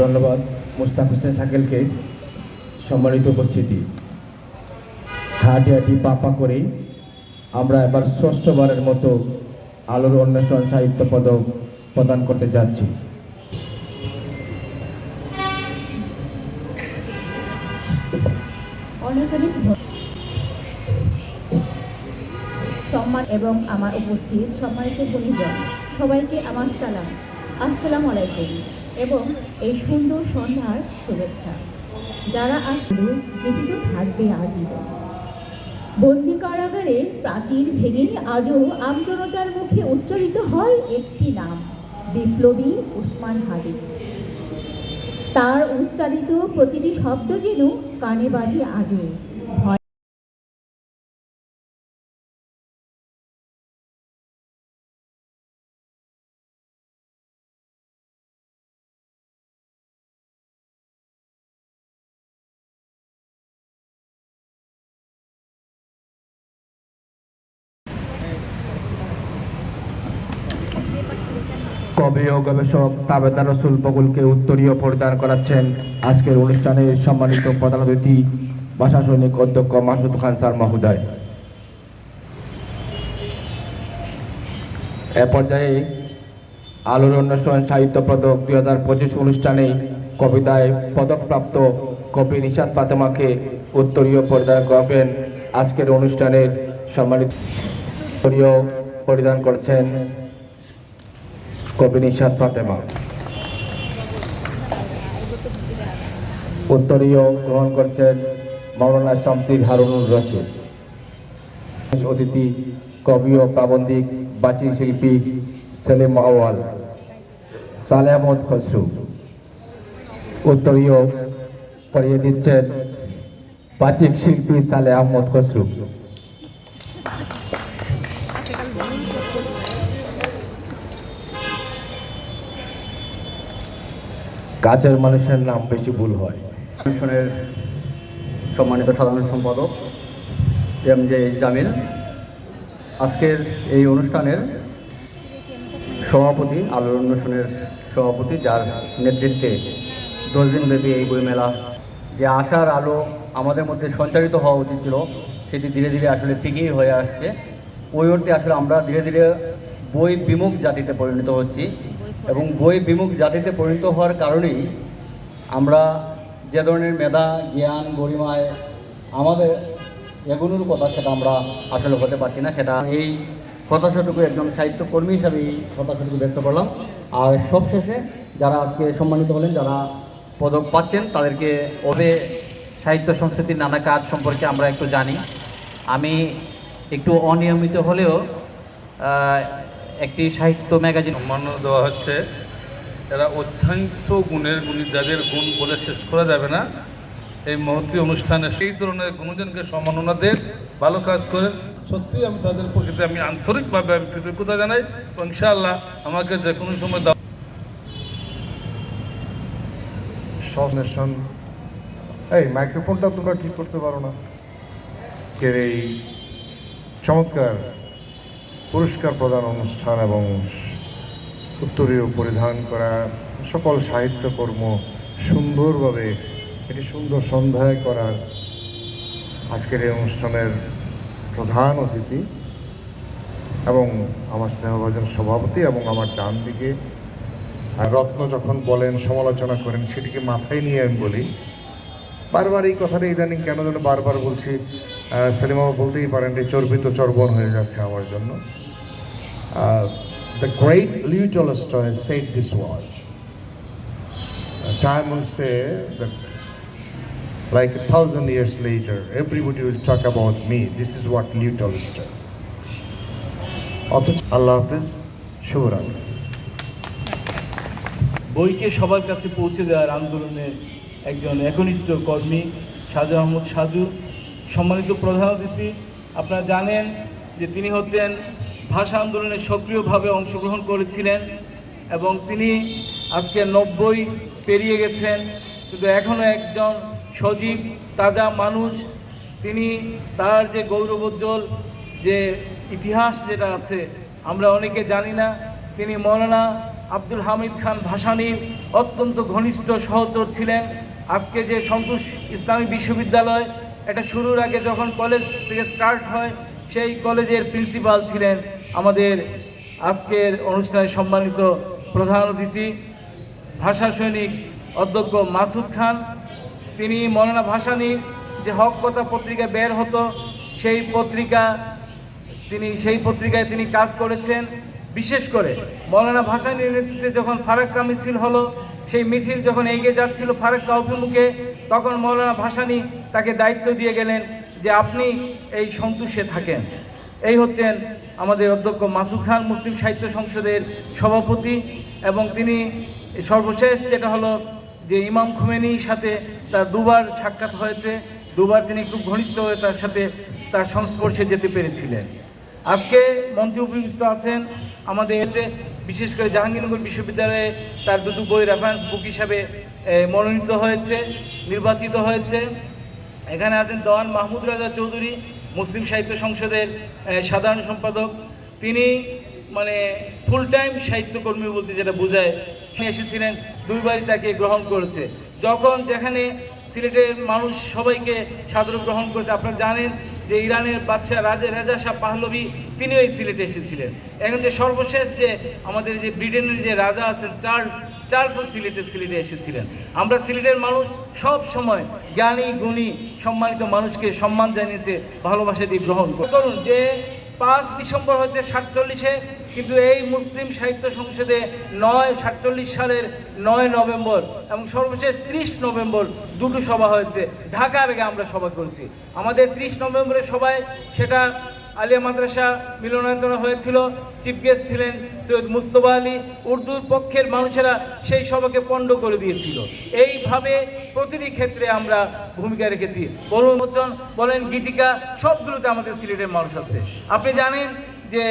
ধন্যবাদ মুস্তাক হোসেন শাকিলকে সম্মানিত উপস্থিতি। হাঁটি হাঁটি পাপা করে আমরা এবার ষষ্ঠবারের মতো আলোর অন্বেষণ সাহিত্য পদক প্রদান করতে যাচ্ছি। সম্মান এবং আমার উপস্থিত সম্মানিত গুণীজন, সবাইকে আমার সালাম। আসসালামু আলাইকুম। এবং এই সুন্দর সন্ধ্যার শুভেচ্ছা। যারা আজ জীবিত থাকবে আজীবন। বন্দি কারাগারে প্রাচীর ভেঙে আজও আমজনতার মুখে উচ্চারিত হয় একটি নাম, বিপ্লবী উসমান হাদি। তার উচ্চারিত প্রতিটি শব্দ যেন কানে বাজে আজও। ভয় কবি ও গবেষক, তাবেদার রসুল বকুলকে উত্তরীয় পরিধান করাচ্ছেন। আজকের অনুষ্ঠানের সম্মানিত প্রধান অতিথি ভাষা সৈনিক অধ্যক্ষ মাসুদ খান স্যার মহোদয়। এ পর্যায়ে আলোর অন্বেষণ সাহিত্য পদক দুই হাজার পঁচিশ অনুষ্ঠানে কবিতায় পদকপ্রাপ্ত কবি নিশাদ ফাতেমাকে উত্তরীয় পরিধান করবেন। আজকের অনুষ্ঠানের সম্মানিত পরিধান করছেন কবি নিশাদ ফাতেমা। উত্তরীয় গ্রহণ করছেন মাওলানা শামসির হারুনুর রশিদ। অতিথি, কবি ও প্রাবন্ধিক বাচি শিল্পী সেলিম আওয়াল সালে আহমদ খসরু। উত্তরীয় পরিয়ে দিচ্ছেন বাচিক শিল্পী সালে আহমদ খসরু। কাজের মানুষের নাম বেশি ভুল হয়। কমিশনের সম্মানিত সাধারণ সম্পাদক এম জে জামিল, আজকের এই অনুষ্ঠানের সভাপতি, আলোর অনুষ্ঠানের সভাপতি, যার নেতৃত্বে দশ দিনব্যাপী এই বইমেলা যে আশার আলো আমাদের মধ্যে সঞ্চারিত হওয়া উচিত ছিল, সেটি ধীরে ধীরে আসলে ফিকেই হয়ে আসছে। ওই অর্থে আসলে আমরা ধীরে ধীরে বই বিমুখ জাতিতে পরিণত হচ্ছি এবং বই বিমুখ জাতিতে পরিণত হওয়ার কারণেই আমরা যে ধরনের মেধা, জ্ঞান, গরিমায় আমাদের এগুলোর কথা সেটা আমরা আসলে হতে পারছি না। সেটা এই হতাশাটুকু একজন সাহিত্যকর্মী হিসাবে এই হতাশাটুকু ব্যক্ত করলাম। আর সবশেষে যারা আজকে সম্মানিত হলেন, যারা পদক পাচ্ছেন, তাদেরকে ওবে সাহিত্য সংস্কৃতির নানা কাজ সম্পর্কে আমরা একটু জানি। আমি একটু অনিয়মিত হলেও একটি সাহিত্য ম্যাগাজিন। সম্মান দেওয়া হচ্ছে। এরা অত্যন্ত গুণের গুণী যাদের গুণ বলে শেষ করা যাবে না। এই মহতী অনুষ্ঠানে সেই ধরনের গুণজনকে সম্মাননা দেন ভালো কাজ করেন সত্যি আমি তাদের প্রকৃতি আমি আন্তরিকভাবে আমি কৃতজ্ঞতা জানাই। এবং ইনশাআল্লাহ আমাকে যে কোনো সময় দাও সনেশন এই মাইক্রোফোনটা তোমরা ঠিক করতে পারো না। এই? চমৎকার। পুরস্কার প্রদান অনুষ্ঠান এবং উত্তরীয় পরিধান করা সকল সাহিত্যকর্ম সুন্দরভাবে এটি সুন্দর সন্ধ্যায় করার আজকের এই অনুষ্ঠানের প্রধান অতিথি এবং আমার স্নেহভাজন সভাপতি এবং আমার ডান দিকে, আর রত্ন যখন বলেন, সমালোচনা করেন, সেটিকে মাথায় নিয়ে আমি বলি বারবার এই কথাটা ইদানিং কেন যেন বারবার বলছি বাবা বলতেই পারেন যে চর্বিত চর্বণ হয়ে যাচ্ছে আমার জন্য। The great Leo Tolstoy said this was time that, like a thousand years later, everybody will talk about me. This is what Leo Tolstoy অথচ আল্লাহ হাফিজ, শুভরাত্রি। বইকে সবার কাছে পৌঁছে দেওয়ার আন্দোলনের একজন একনিষ্ঠ কর্মী, সাজু আহমদ সাজু। সম্মানিত প্রধান অতিথি, আপনারা জানেন যে তিনি হচ্ছেন ভাষা আন্দোলনে সক্রিয়ভাবে অংশগ্রহণ করেছিলেন এবং তিনি আজকে নব্বই পেরিয়ে গেছেন। কিন্তু এখনও একজন সজীব, তাজা মানুষ। তিনি তার যে গৌরবোজ্জ্বল যে ইতিহাস যেটা আছে, আমরা অনেকে জানি না। তিনি মৌলানা আব্দুল হামিদ খান ভাসানীর অত্যন্ত ঘনিষ্ঠ সহচর ছিলেন। আজকে যে সন্তোষ ইসলামী বিশ্ববিদ্যালয়, এটা শুরুর আগে যখন কলেজ থেকে স্টার্ট হয়, সেই কলেজের প্রিন্সিপাল ছিলেন আমাদের আজকের অনুষ্ঠানে সম্মানিত প্রধান অতিথি, ভাষা সৈনিক অধ্যক্ষ মাসুদ খান। তিনি মৌলানা ভাসানী যে হক কথা পত্রিকা বের হতো, সেই পত্রিকা তিনি, সেই পত্রিকায় তিনি কাজ করেছেন। বিশেষ করে মৌলানা ভাসানীর নেতৃত্বে যখন ফারাক্কা মিছিল হলো সেই মিছিল যখন এগিয়ে যাচ্ছিল ফারাক্কা অভিমুখে তখন মৌলানা ভাসানি তাকে দায়িত্ব দিয়ে গেলেন যে আপনি এই সন্তুষ্টে থাকেন। এই হচ্ছেন আমাদের অধ্যক্ষ মাসুদ খান, মুসলিম সাহিত্য সংসদের সভাপতি এবং তিনি সর্বশেষ যেটা হলো যে ইমাম খুমেনির সাথে তার দুবার সাক্ষাৎ হয়েছে। দুবার তিনি খুব ঘনিষ্ঠ হয়ে তার সাথে তার সংস্পর্শে যেতে পেরেছিলেন। আজকে মঞ্চে উপবিষ্ট আছেন আমাদের বিশেষ করে জাহাঙ্গীরনগর বিশ্ববিদ্যালয়ে তার দুটো বই রেফারেন্স বুক হিসাবে মনোনীত হয়েছে, নির্বাচিত হয়েছে। এখানে আছেন দেওয়ান মাহমুদ রাজা চৌধুরী, মুসলিম সাহিত্য সংসদের সাধারণ সম্পাদক। তিনি মানে ফুল টাইম সাহিত্যকর্মী বলতে যেটা বোঝায়, তিনি এসেছিলেন, দুইবারই তাকে গ্রহণ করেছে। যখন যেখানে সিলেটের মানুষ সবাইকে সাদর গ্রহণ করেছে, আপনারা জানেন যে ইরানের বাদশাহ রাজা রাজা শাহ পাহলবি তিনিও এই সিলেটে এসেছিলেন এখন যে সর্বশেষ যে আমাদের যে ব্রিটেনের যে রাজা আছেন, চার্লস চার্লসও সিলেটে সিলেটে এসেছিলেন আমরা সিলেটের মানুষ সব সময় জ্ঞানী, গুণী, সম্মানিত মানুষকে সম্মান জানিয়েছে, ভালোবাসা দিয়ে গ্রহণ করুন। যে পাঁচ ডিসেম্বর হচ্ছে সাতচল্লিশে, কিন্তু এই মুসলিম সাহিত্য সংসদে নয় সাতচল্লিশ সালের নয় নভেম্বর এবং সর্বশেষ ত্রিশ নভেম্বর দুটো সভা হয়েছে। ঢাকার আগে আমরা সভা করছি। আমাদের ত্রিশ নভেম্বরের সভায় সেটা আলিয়া মাদ্রাসা মিলনায়তন হয়েছিল। চিফ গেস্ট ছিলেন সৈয়দ মুস্তফা আলী। উর্দুর পক্ষের মানুষেরা সেই সভাকে পণ্ড করে দিয়েছিল। এইভাবে প্রতিটি ক্ষেত্রে আমরা ভূমিকা রেখেছি। বলুন মোচন বলেন, গীতিকা সবগুলোতে আমাদের সিলেটের মানুষ আছে। আপনি জানেন যে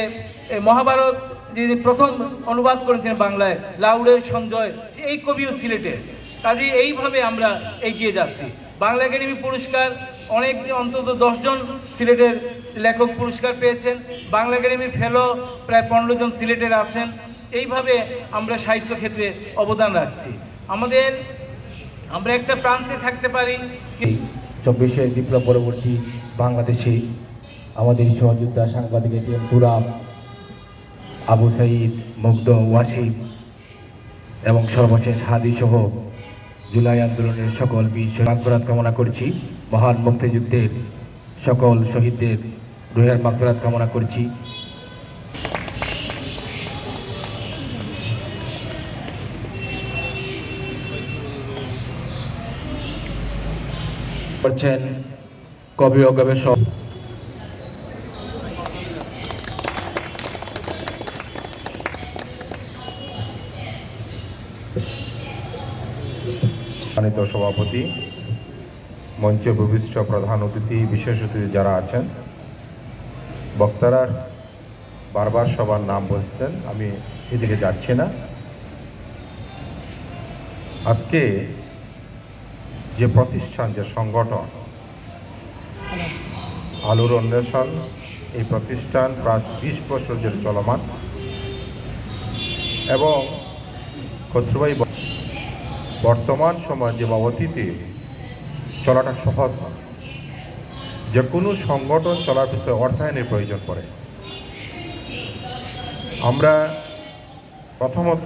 মহাভারত যিনি প্রথম অনুবাদ করেছেন বাংলায়, লাউড়ের সঞ্জয়, এই কবিও সিলেটের কাজে এইভাবে আমরা এগিয়ে যাচ্ছি। বাংলা একাডেমি পুরস্কার অনেক অন্তত দশজন সিলেটের লেখক পুরস্কার পেয়েছেন। বাংলা একাডেমির ফেলো প্রায় পনেরো জন সিলেটের আছেন। এইভাবে আমরা সাহিত্য ক্ষেত্রে অবদান রাখছি। আমাদের, আমরা একটা প্রান্তে থাকতে পারি। চব্বিশের বিপ্লব পরবর্তী বাংলাদেশে আমাদের সহযোদ্ধা সাংবাদিক এটিএম আবু সাইদ, মুগ্ধ, ওয়াসিম এবং সর্বশেষ হাদি সহ জুলাই আন্দোলনের সকল বীর মাগফরাত কামনা করছি। মহান মুক্তিযুদ্ধের সকল শহীদদের রুহের মাগফরাত কামনা করছি। করছেন কবি ও গবেষক সম্মানিত সভাপতি, মঞ্চে ভূমিষ্ঠ প্রধান অতিথি, বিশেষ অতিথি যারা আছেন, বক্তারা বারবার সবার নাম বলছেন, আমি এদিকে যাচ্ছি না। আজকে যে প্রতিষ্ঠান, যে সংগঠন, আলুর অন্বেষণ, এই প্রতিষ্ঠান প্রায় বিশ বছর চলমান এবং খসরুভাই ব- বর্তমান সমাজে বা অতীতে চলাটা সহজ হয় যে কোনো সংগঠন চলার পিছনে অর্থায়নের প্রয়োজন পড়ে। আমরা প্রথমত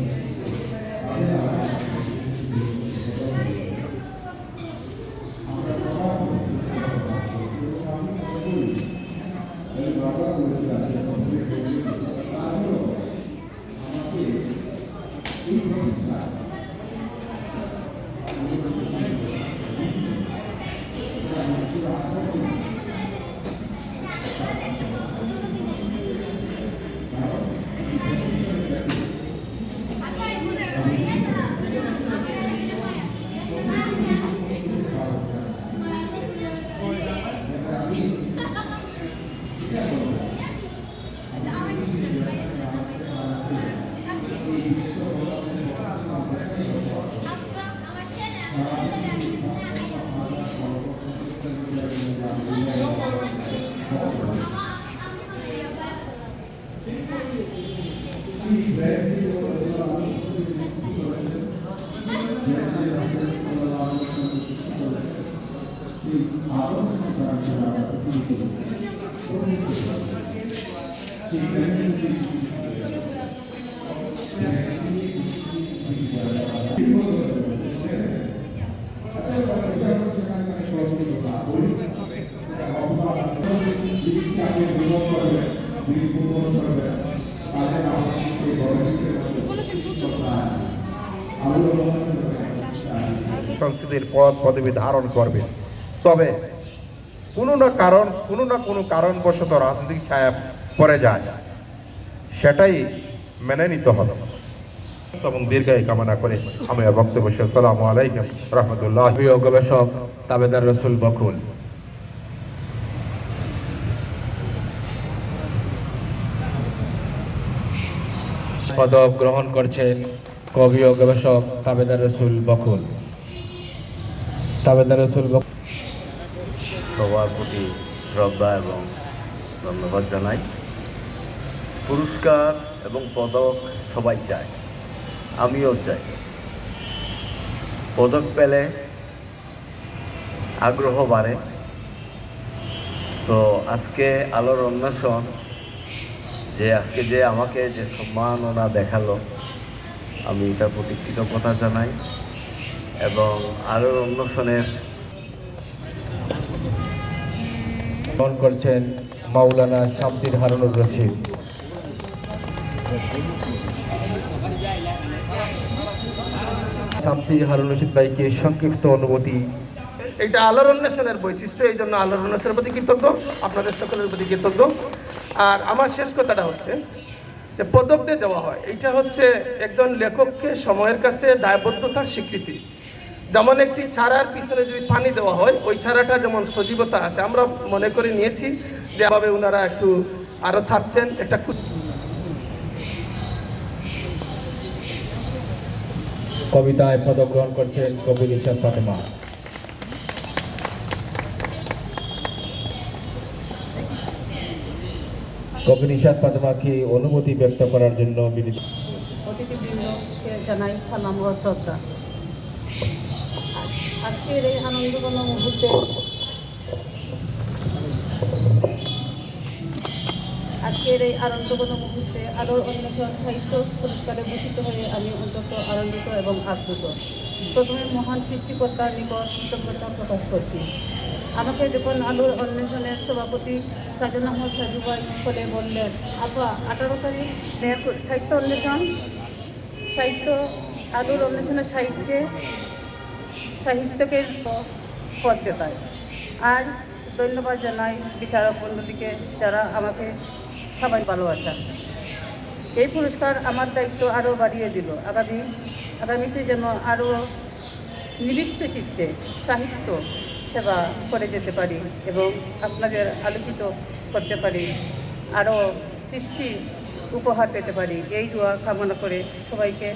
সংসদের পদ পদবি ধারণ করবে। তবে কোনো না কারণ, কোনো না কোনো কারণবশত রাজনৈতিক ছায়া পড়ে যায়। সেটাই মেনে নিতে হবে। এবং দীর্ঘায়ু কামনা করে আমি বক্তব্য আসসালামু আলাইকুম রহমতুল্লাহ। প্রিয় গবেষক, তাবেদার রসুল বকুল পদক গ্রহণ করছেন কবি ও গবেষক তাবেদার রসুল বকুল তাবেদার রসুল বকুল সবার প্রতি শ্রদ্ধা এবং ধন্যবাদ জানাই। পুরস্কার এবং পদক সবাই চায়, আমিও চাই। পদক পেলে আগ্রহ বাড়ে। তো আজকে আলোর অন্বেষণ, যে আজকে যে আমাকে যে সম্মাননা দেখাল, আমি এটার প্রতি কৃতজ্ঞতা জানাই এবং আলোর অন্বেষণের গ্রহণ করছেন মাওলানা শামসির হারুনুর রশিদ। শামসির হারুন রশিদ ভাইকে সংক্ষিপ্ত অনুভূতি। এটা আলোর অন্বেষণের বৈশিষ্ট্য, এই জন্য আলোর অন্বেষণের প্রতি কৃতজ্ঞ, আপনাদের সকলের প্রতি কৃতজ্ঞ। আর আমার শেষ কথাটা হচ্ছে যে পদক দিয়ে দেওয়া হয়। এটা হচ্ছে একজন লেখককে সময়ের কাছে দায়বদ্ধতার স্বীকৃতি। যেমন একটি চারার পিছনে যদি পানি দেওয়া হয় ওই চারাটা যেমন সজীবতা আসে আমরা মনে করে নিয়েছি যে এভাবে ওনারা একটু আরও ছাড়ছেন একটা কু- কবিতায় পদক গ্রহণ করছেন কবি নিশাদ ফাতেমা। কবি নিশাদ ফাতেমাকে অনুমতি ব্যক্ত করার জন্য বিনীত অতিথিবৃন্দকে জানাই সালাম ও শ্রদ্ধা। আজকের এই আনন্দঘন মুহূর্তে আজকের এই আনন্দঘন মুহূর্তে আলোর অন্বেষণ সাহিত্য পুরস্কারে ভূষিত হয়ে আমি অন্তত আনন্দিত এবং আপ্লুত। প্রথমে মহান সৃষ্টিকর্তার নিকট কৃতজ্ঞতা প্রকাশ করছি। আমাকে যখন আলোর অন্বেষণের সভাপতি সাজন আহমদ সাজুভাই বলে বললেন, আপা, আঠারো তারিখ সাহিত্য অন্বেষণ? সাহিত্য, আলোর অন্বেষণের সাহিত্যে সাহিত্যকে করতে দেখায়। আর ধন্যবাদ জানাই বিচারক বন্ধুটিকে যারা আমাকে সবাই ভালোবাসা। এই পুরস্কার আমার দায়িত্ব আরও বাড়িয়ে দিল। আগামী, আগামীতে যেন আরও নিবিষ্ট চিত্তে সাহিত্য সেবা করে যেতে পারি এবং আপনাদের আলোকিত করতে পারি, আরও সৃষ্টি উপহার পেতে পারি। এই দোয়া কামনা করে সবাইকে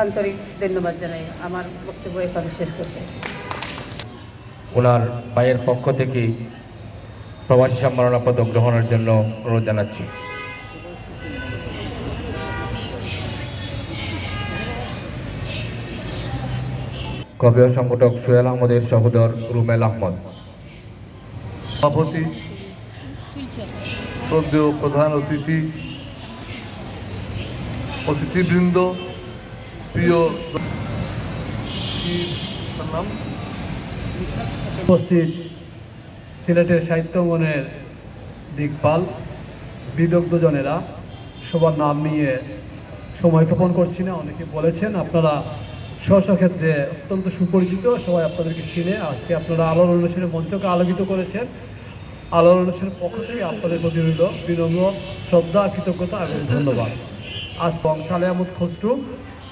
আন্তরিক ধন্যবাদ জানাই। আমার বক্তব্য এখানে শেষ করতে ওনার ভাইয়ের পক্ষ থেকে প্রবাসী সম্মাননা পদক গ্রহণের জন্য অনুরোধ জানাচ্ছি। কবি ও সংগঠক সোহেল আহমদের সহোদর রুমেল আহমদ। সভাপতি শ্রদ্ধেয় প্রধান অতিথি অতিথিবৃন্দ প্রিয় উপস্থিত সিলেটের সাহিত্যমনের দিকপাল, বিদগ্ধজনেরা, সবার নাম নিয়ে সময় ক্ষেপণ করছি না, অনেকে বলেছেন আপনারা স্ব ক্ষেত্রে অত্যন্ত সুপরিচিত, সবাই আপনাদেরকে চিনে। আজকে আপনারা আলোর অনুষ্ঠানের মঞ্চকে আলোকিত করেছেন। আলোর অনুষ্ঠানের পক্ষ থেকে আপনাদের প্রতি বিনম্র শ্রদ্ধা, কৃতজ্ঞতা এবং ধন্যবাদ। আজ বংশালে আমদ খসরু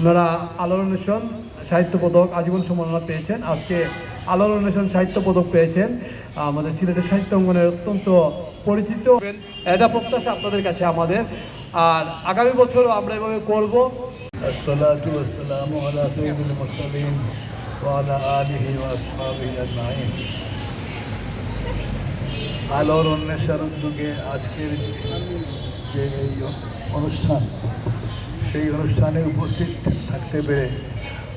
ওনারা আলোর অন্বেষণ সাহিত্য পদক আজীবন সম্মাননা পেয়েছেন। আজকে আলোর অন্বেষণ সাহিত্য পদক পেয়েছেন। আমাদের সিলেটের সাহিত্য অঙ্গনের অত্যন্ত পরিচিত। এটা প্রত্যাশা আপনাদের কাছে আমাদের। আর আগামী বছর আমরা এভাবে করব। আলোর অন্বেষণ উদ্যোগে আজকের যে এই অনুষ্ঠান সেই অনুষ্ঠানে উপস্থিত থাকতে পেরে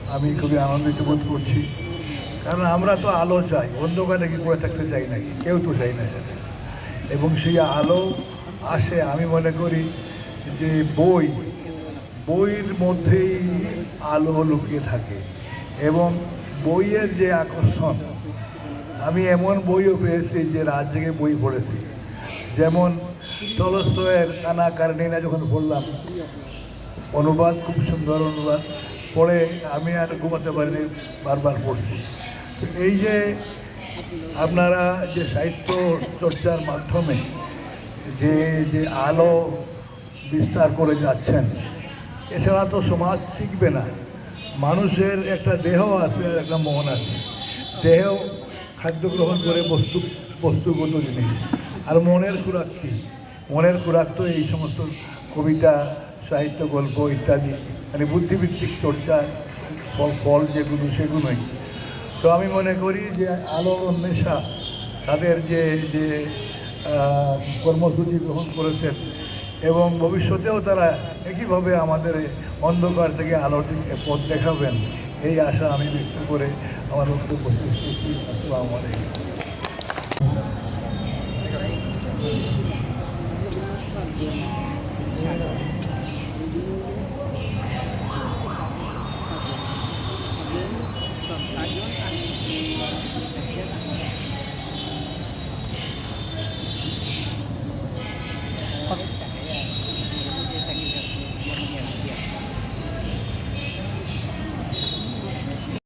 আমি খুবই আনন্দিত বোধ করছি। কারণ আমরা তো আলো চাই, অন্ধকারে কি করে থাকতে চাই নাকি? কেউ তো চাই না সেটা। এবং সেই আলো আসে, আমি মনে করি যে বই, বইয়ের মধ্যেই আলো লুকিয়ে থাকে। এবং বইয়ের যে আকর্ষণ, আমি এমন বইও পেয়েছি যে রাত জেগে বই পড়েছি। যেমন টলস্টয়ের কানা কারণিনা যখন পড়লাম অনুবাদ, খুব সুন্দর অনুবাদ। পড়ে আমি আর ঘুমাতে পারিনি, বারবার পড়ছি। এই যে আপনারা যে সাহিত্য চর্চার মাধ্যমে যে যে আলো বিস্তার করে যাচ্ছেন, এছাড়া তো সমাজ টিকবে না। মানুষের একটা দেহ আছে আর একটা মন আছে। দেহ খাদ্য গ্রহণ করে বস্তু, বস্তুগত জিনিস। আর মনের খোরাক কী? মনের খোরাক তো এই সমস্ত কবিতা সাহিত্য গল্প ইত্যাদি মানে বুদ্ধিভিত্তিক চর্চা, ফল যেগুলো সেগুলোই। তো আমি মনে করি যে আলো অন্বেষা তাদের যে যে কর্মসূচি গ্রহণ করেছেন, এবং ভবিষ্যতেও তারা একইভাবে আমাদের অন্ধকার থেকে আলোর পথ দেখাবেন, এই আশা আমি ব্যক্ত করে আমার বক্তব্য শেষ করছি। আসসালামু আলাইকুম। সব কাজন আমি